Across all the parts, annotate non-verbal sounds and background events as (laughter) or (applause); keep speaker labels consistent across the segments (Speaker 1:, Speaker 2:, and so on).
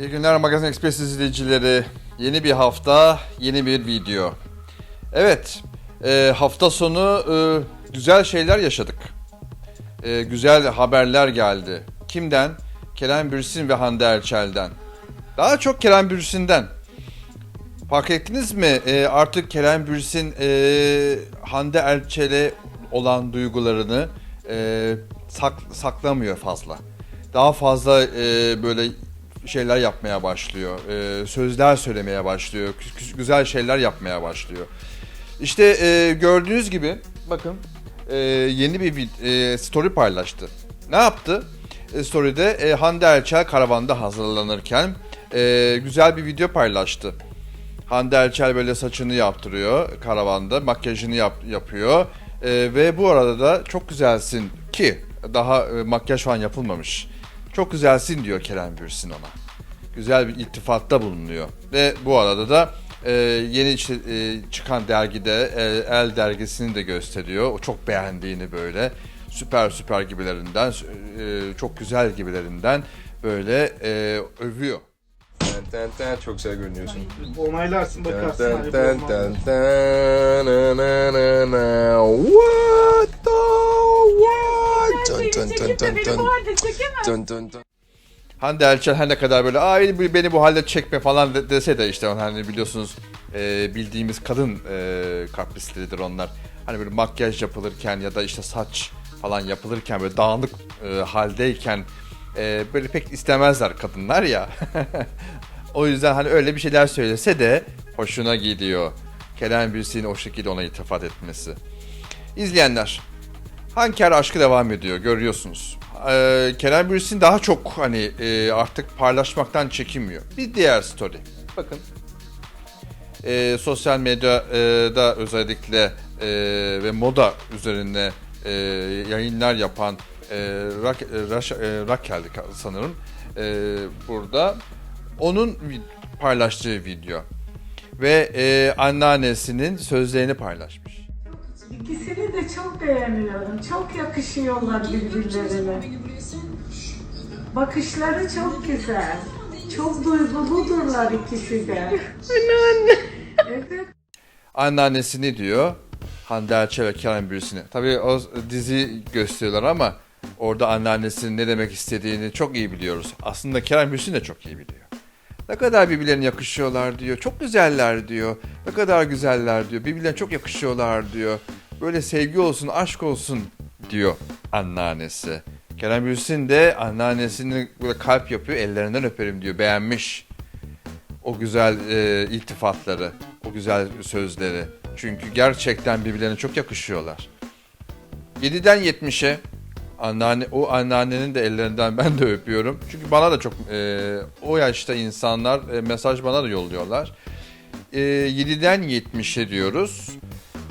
Speaker 1: İyi günler Magazin Express izleyicileri. Yeni bir hafta, yeni bir video. Evet, e, hafta sonu e, güzel şeyler yaşadık. E, güzel haberler geldi. Kimden? Kerem Bürsin ve Hande Erçel'den. Daha çok Kerem Bürsin'den. Fark ettiniz mi? Artık Kerem Bürsin Hande Erçel'e olan duygularını sak- saklamıyor fazla. Daha fazla böyle şeyler yapmaya başlıyor. E, sözler söylemeye başlıyor. Güzel şeyler yapmaya başlıyor. İşte e, gördüğünüz gibi bakın e, yeni bir e, story paylaştı. Ne yaptı? E, story'de e, Hande Erçel karavanda hazırlanırken e, güzel bir video paylaştı. Hande Erçel böyle saçını yaptırıyor karavanda, makyajını yap- yapıyor E, ve bu arada da çok güzelsin ki daha e, makyaj falan yapılmamış. Çok güzelsin diyor Kerem Bürsin ona. Güzel bir iltifatta bulunuyor ve bu arada da e, yeni işte, e, çıkan dergide e, El dergisini de gösteriyor. O çok beğendiğini böyle süper süper gibilerinden, e, çok güzel gibilerinden böyle e, övüyor.
Speaker 2: Ten ten ten çok güzel görünüyorsun.
Speaker 3: Onaylarsın
Speaker 2: Ten
Speaker 3: bakarsın.
Speaker 2: ten ten ten ten na na na na. What Dun dun dun dun dun. Dun dun dun.
Speaker 1: Hande Erçel her ne kadar böyle ay beni bu halde çekme falan de- dese de işte hani biliyorsunuz e, bildiğimiz kadın e, kaprisleridir onlar. Hani böyle makyaj yapılırken ya da işte saç falan yapılırken böyle dağınık e, haldeyken e, böyle pek istemezler kadınlar ya. (laughs) o yüzden hani öyle bir şeyler söylese de hoşuna gidiyor. Kerem Bürsin'in o şekilde ona iltifat etmesi. İzleyenler Hanker aşkı devam ediyor görüyorsunuz. Ee, Kerem Bürsin daha çok hani e, artık paylaşmaktan çekinmiyor. Bir diğer story. Bakın. Ee, sosyal medyada özellikle e, ve moda üzerine e, yayınlar yapan e, Rak, e, Raş- e, sanırım. E, burada onun paylaştığı video ve e, anneannesinin sözlerini paylaşmış.
Speaker 4: İkisini de çok beğeniyorum. Çok yakışıyorlar birbirlerine. Bakışları çok güzel. Çok duyguludurlar ikisi de. Anne Evet.
Speaker 1: anneannesini diyor. Hande Erçel ve Kerem Bürsin'i. Tabii o dizi gösteriyorlar ama orada anneannesinin ne demek istediğini çok iyi biliyoruz. Aslında Kerem Bürsin de çok iyi biliyor. Ne kadar birbirlerine yakışıyorlar diyor. Çok güzeller diyor. Ne kadar güzeller diyor. Birbirlerine çok yakışıyorlar diyor. Böyle sevgi olsun, aşk olsun diyor anneannesi. Kerem Bürsin de anneannesini böyle kalp yapıyor. Ellerinden öperim diyor. Beğenmiş o güzel e, iltifatları, o güzel sözleri. Çünkü gerçekten birbirlerine çok yakışıyorlar. 7'den 70'e anneanne, o anneannenin de ellerinden ben de öpüyorum. Çünkü bana da çok e, o yaşta insanlar e, mesaj bana da yolluyorlar. E, 7'den 70'e diyoruz.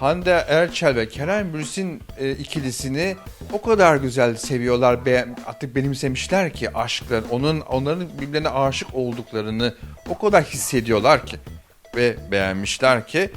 Speaker 1: Hande Erçel ve Kerem Bürsin e, ikilisini o kadar güzel seviyorlar, beğen, artık benimsemişler ki aşklar, onun onların birbirlerine aşık olduklarını o kadar hissediyorlar ki ve beğenmişler ki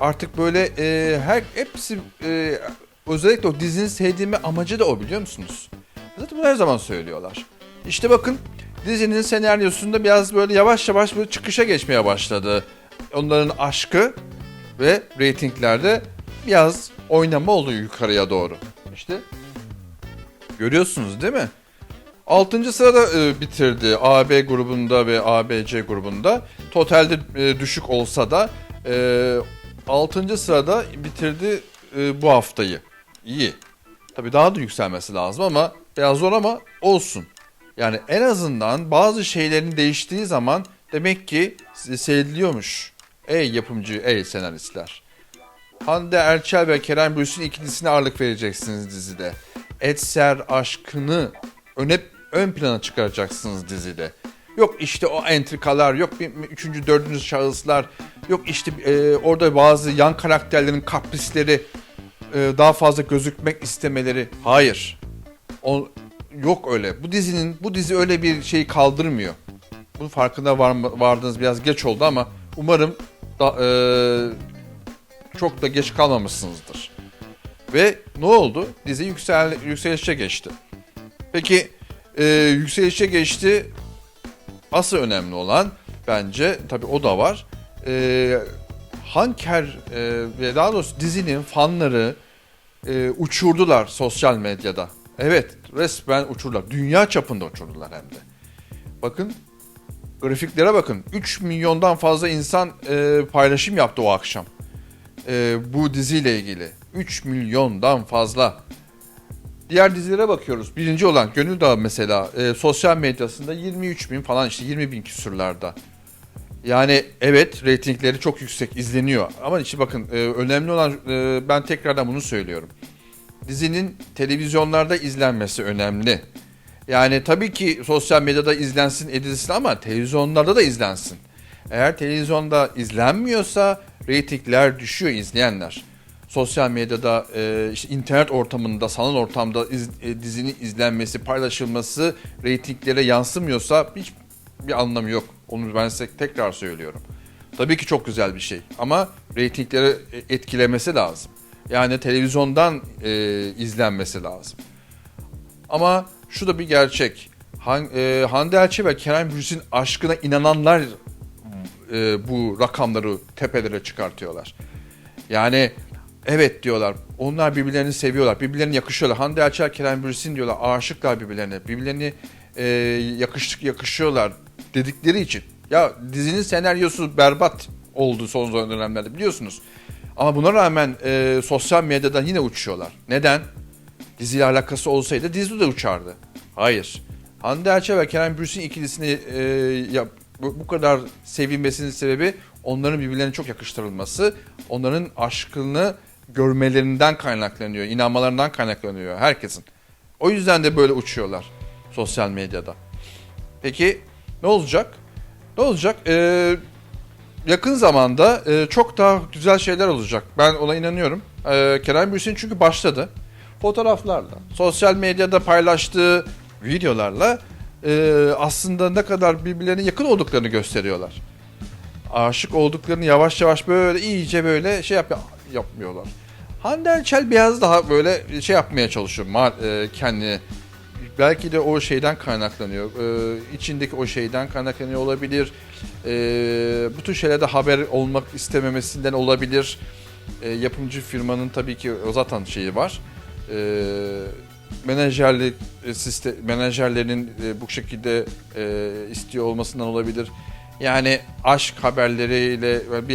Speaker 1: artık böyle e, her hepsi e, özellikle o dizinin sevdiğimi amacı da o biliyor musunuz? Zaten bunu her zaman söylüyorlar. İşte bakın dizinin senaryosunda biraz böyle yavaş yavaş böyle çıkışa geçmeye başladı. Onların aşkı ve reytinglerde biraz oynama oldu yukarıya doğru. İşte görüyorsunuz değil mi? 6. sırada e, bitirdi AB grubunda ve ABC grubunda. Totalde e, düşük olsa da e, 6. sırada bitirdi e, bu haftayı. İyi. Tabii daha da yükselmesi lazım ama biraz zor ama olsun. Yani en azından bazı şeylerin değiştiği zaman demek ki seviliyormuş. Ey yapımcı, ey senaristler. Hande Erçel ve Kerem Bürsin ikilisine ağırlık vereceksiniz dizide. Etser aşkını öne, ön plana çıkaracaksınız dizide. Yok işte o entrikalar, yok bir, üçüncü, dördüncü şahıslar, yok işte e, orada bazı yan karakterlerin kaprisleri, e, daha fazla gözükmek istemeleri. Hayır. O, yok öyle. Bu dizinin, bu dizi öyle bir şey kaldırmıyor. Bunun farkında var, vardınız biraz geç oldu ama umarım da, e, çok da geç kalmamışsınızdır. Ve ne oldu? Dizi yüksel, yükselişe geçti. Peki e, yükselişe geçti. asıl önemli olan bence tabii o da var. Ee, Hanker e, ve daha doğrusu dizinin fanları e, uçurdular sosyal medyada. Evet resmen uçurdular. Dünya çapında uçurdular hem de. Bakın grafiklere bakın. 3 milyondan fazla insan e, paylaşım yaptı o akşam. E, bu diziyle ilgili. 3 milyondan fazla. Diğer dizilere bakıyoruz. Birinci olan Gönül Dağı mesela e, sosyal medyasında 23 bin falan işte 20 bin küsurlarda. Yani evet reytingleri çok yüksek izleniyor. Ama işte bakın e, önemli olan e, ben tekrardan bunu söylüyorum. Dizinin televizyonlarda izlenmesi önemli. Yani tabii ki sosyal medyada izlensin edilsin ama televizyonlarda da izlensin. Eğer televizyonda izlenmiyorsa reytingler düşüyor izleyenler. Sosyal medyada, e, işte internet ortamında, sanal ortamda iz- e, dizinin izlenmesi, paylaşılması reytinglere yansımıyorsa hiç bir anlamı yok. Onu ben size tekrar söylüyorum. Tabii ki çok güzel bir şey ama reytingleri e, etkilemesi lazım. Yani televizyondan e, izlenmesi lazım. Ama şu da bir gerçek. Han, e, Hande Erçel ve Kerem Bürsin aşkına inananlar e, bu rakamları tepelere çıkartıyorlar. Yani evet diyorlar. Onlar birbirlerini seviyorlar. Birbirlerine yakışıyorlar. Hande Erçel, Kerem Bürsin diyorlar. Aşıklar birbirlerine. Birbirlerini e, yakış, yakışıyorlar dedikleri için. Ya dizinin senaryosu berbat oldu son dönemlerde biliyorsunuz. Ama buna rağmen e, sosyal medyadan yine uçuyorlar. Neden? Diziyle alakası olsaydı dizi de uçardı. Hayır. Hande Erçel ve Kerem Bürsin ikilisini e, ya, bu, bu kadar sevilmesinin sebebi onların birbirlerine çok yakıştırılması. Onların aşkını görmelerinden kaynaklanıyor. inanmalarından kaynaklanıyor herkesin. O yüzden de böyle uçuyorlar sosyal medyada. Peki ne olacak? Ne olacak? Ee, yakın zamanda e, çok daha güzel şeyler olacak. Ben ona inanıyorum. Ee, Kerem Bürsin çünkü başladı. Fotoğraflarla, sosyal medyada paylaştığı videolarla e, aslında ne kadar birbirlerine yakın olduklarını gösteriyorlar. Aşık olduklarını yavaş yavaş böyle iyice böyle şey yap yapmıyorlar. Hande Erçel biraz daha böyle şey yapmaya çalışıyor e, kendini. Belki de o şeyden kaynaklanıyor. Ee, içindeki o şeyden kaynaklanıyor olabilir. Ee, bu tür şeylerde haber olmak istememesinden olabilir. Ee, yapımcı firmanın tabii ki o zaten şeyi var. Ee, menajerlik e, sistem menajerlerin e, bu şekilde e, istiyor olmasından olabilir. Yani aşk haberleriyle bir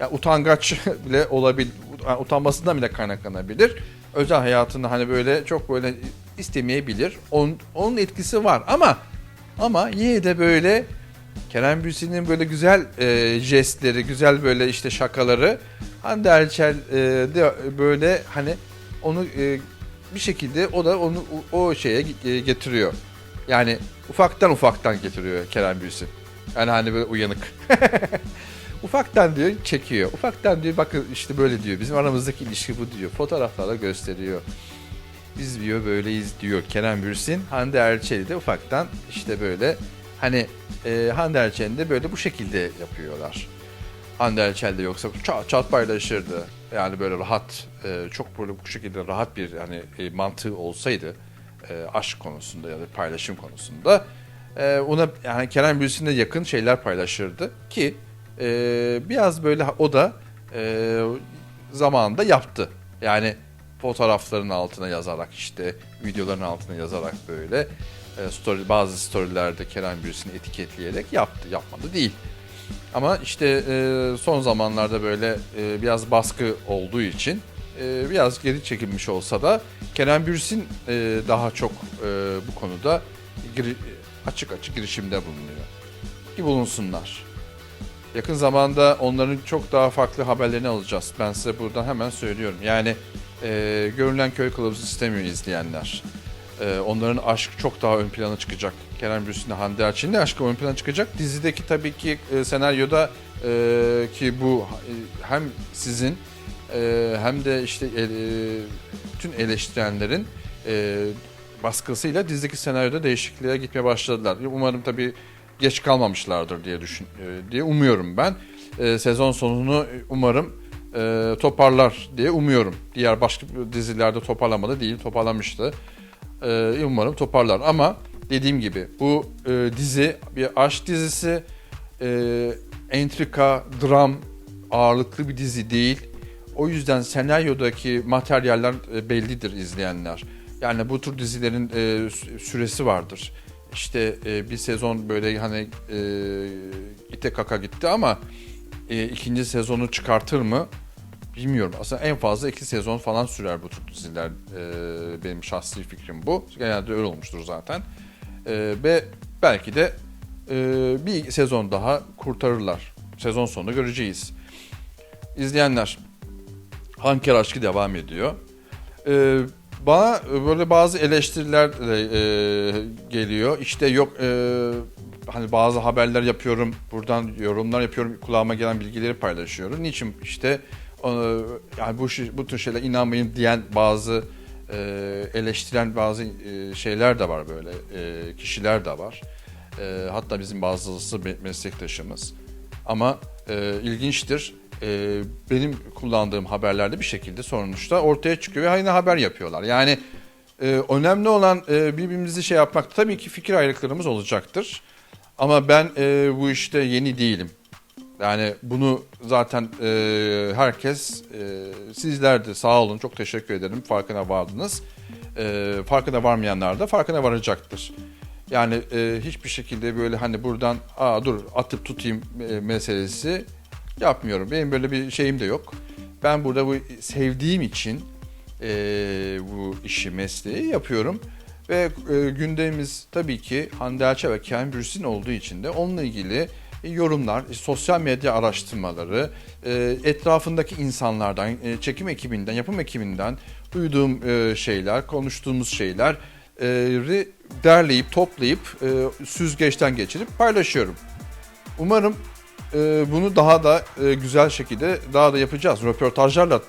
Speaker 1: ya utangaç (laughs) bile olabilir. Yani utanmasından bile kaynaklanabilir. Özel hayatında hani böyle çok böyle istemeyebilir. Onun, onun etkisi var ama ama yine de böyle Kerem Bürsin'in böyle güzel e, jestleri, güzel böyle işte şakaları Hande Erçel e, de böyle hani onu e, bir şekilde o da onu o şeye e, getiriyor. Yani ufaktan ufaktan getiriyor Kerem Bürsin. Yani hani böyle uyanık. (laughs) ufaktan diyor çekiyor. Ufaktan diyor bakın işte böyle diyor. Bizim aramızdaki ilişki bu diyor. Fotoğraflarla gösteriyor. Biz diyor böyleyiz diyor Kerem Bürsin. Hande Erçel'i de ufaktan işte böyle hani e, Hande Erçel'i de böyle bu şekilde yapıyorlar. Hande Erçel yoksa çat çat paylaşırdı. Yani böyle rahat, e, çok böyle bu şekilde rahat bir hani e, mantığı olsaydı e, aşk konusunda ya da paylaşım konusunda e, ona yani Kerem Bürsin'e yakın şeyler paylaşırdı ki e, biraz böyle o da e, zamanında yaptı. Yani fotoğrafların altına yazarak işte videoların altına yazarak böyle e, story bazı storylerde Kerem Bürsin'i etiketleyerek yaptı. Yapmadı değil. Ama işte e, son zamanlarda böyle e, biraz baskı olduğu için e, biraz geri çekilmiş olsa da Kerem Bürsin e, daha çok e, bu konuda giri- açık açık girişimde bulunuyor. Ki bulunsunlar. Yakın zamanda onların çok daha farklı haberlerini alacağız. Ben size buradan hemen söylüyorum. Yani e, görünen köy kılavuzu istemiyor izleyenler. E, onların aşk çok daha ön plana çıkacak. Kerem Bürsin'le Hande Erçel'in de aşkı ön plana çıkacak. Dizideki tabii ki e, senaryoda e, ki bu e, hem sizin e, hem de işte e, bütün eleştirenlerin e, baskısıyla dizideki senaryoda değişikliğe gitmeye başladılar. Umarım tabii geç kalmamışlardır diye düşün e, diye umuyorum ben. E, sezon sonunu umarım e, toparlar diye umuyorum. Diğer başka dizilerde toparlamadı değil, toparlamıştı. E, umarım toparlar ama dediğim gibi bu e, dizi bir aşk dizisi, e, entrika, dram ağırlıklı bir dizi değil. O yüzden senaryodaki materyaller e, bellidir izleyenler. Yani bu tür dizilerin e, sü- süresi vardır. İşte e, bir sezon böyle hani e, ite kaka gitti ama e, ikinci sezonu çıkartır mı bilmiyorum. Aslında en fazla iki sezon falan sürer bu tür diziler. E, benim şahsi fikrim bu. Genelde öyle olmuştur zaten. E, ve belki de e, bir sezon daha kurtarırlar. Sezon sonu göreceğiz. İzleyenler, Hanker aşkı devam ediyor. E, bana böyle bazı eleştiriler e, geliyor. İşte yok e, hani bazı haberler yapıyorum, buradan yorumlar yapıyorum, kulağıma gelen bilgileri paylaşıyorum. Niçin işte yani bu bu tür şeyler inanmayın diyen bazı e, eleştiren bazı e, şeyler de var böyle e, kişiler de var. E, hatta bizim bazısı me- meslektaşımız. Ama ilginçtir. Benim kullandığım haberlerde bir şekilde sonuçta ortaya çıkıyor ve aynı haber yapıyorlar. Yani önemli olan birbirimizi şey yapmak. Tabii ki fikir ayrılıklarımız olacaktır. Ama ben bu işte yeni değilim. Yani bunu zaten e, herkes, e, sizler de sağ olun, çok teşekkür ederim farkına vardınız. E, farkına varmayanlar da farkına varacaktır. Yani e, hiçbir şekilde böyle hani buradan aa dur atıp tutayım e, meselesi yapmıyorum. Benim böyle bir şeyim de yok. Ben burada bu sevdiğim için e, bu işi, mesleği yapıyorum. Ve e, gündemimiz tabii ki Hande Erçel ve Ken Bürsin olduğu için de onunla ilgili yorumlar, e, sosyal medya araştırmaları, e, etrafındaki insanlardan, e, çekim ekibinden, yapım ekibinden duyduğum şeyler, konuştuğumuz şeyler derleyip, toplayıp, süzgeçten geçirip paylaşıyorum. Umarım bunu daha da güzel şekilde daha da yapacağız. Röportajlarla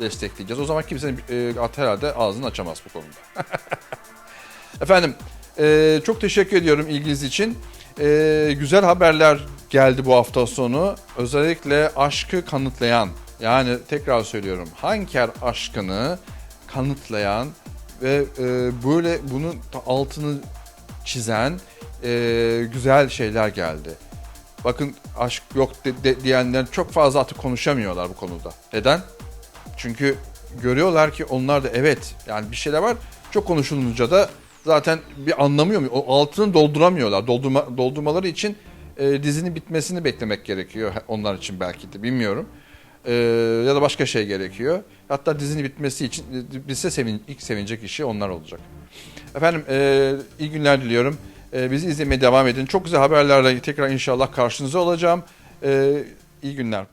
Speaker 1: destekleyeceğiz. O zaman kimsenin herhalde ağzını açamaz bu konuda. (laughs) Efendim çok teşekkür ediyorum ilginiz için. E, güzel haberler geldi bu hafta sonu. Özellikle aşkı kanıtlayan yani tekrar söylüyorum Hanker aşkını kanıtlayan ve e, böyle bunun altını çizen e, güzel şeyler geldi. Bakın aşk yok de, de- diyenler çok fazla artık konuşamıyorlar bu konuda. Neden? Çünkü görüyorlar ki onlar da evet yani bir şeyler var. Çok konuşulunca da zaten bir anlamıyor mu? O altını dolduramıyorlar. Doldurma, doldurmaları için e, dizinin bitmesini beklemek gerekiyor. Onlar için belki de bilmiyorum. E, ya da başka şey gerekiyor. Hatta dizinin bitmesi için e, bilse sevin, ilk sevinecek kişi onlar olacak. Efendim e, iyi günler diliyorum. E, bizi izlemeye devam edin. Çok güzel haberlerle tekrar inşallah karşınızda olacağım. E, iyi günler.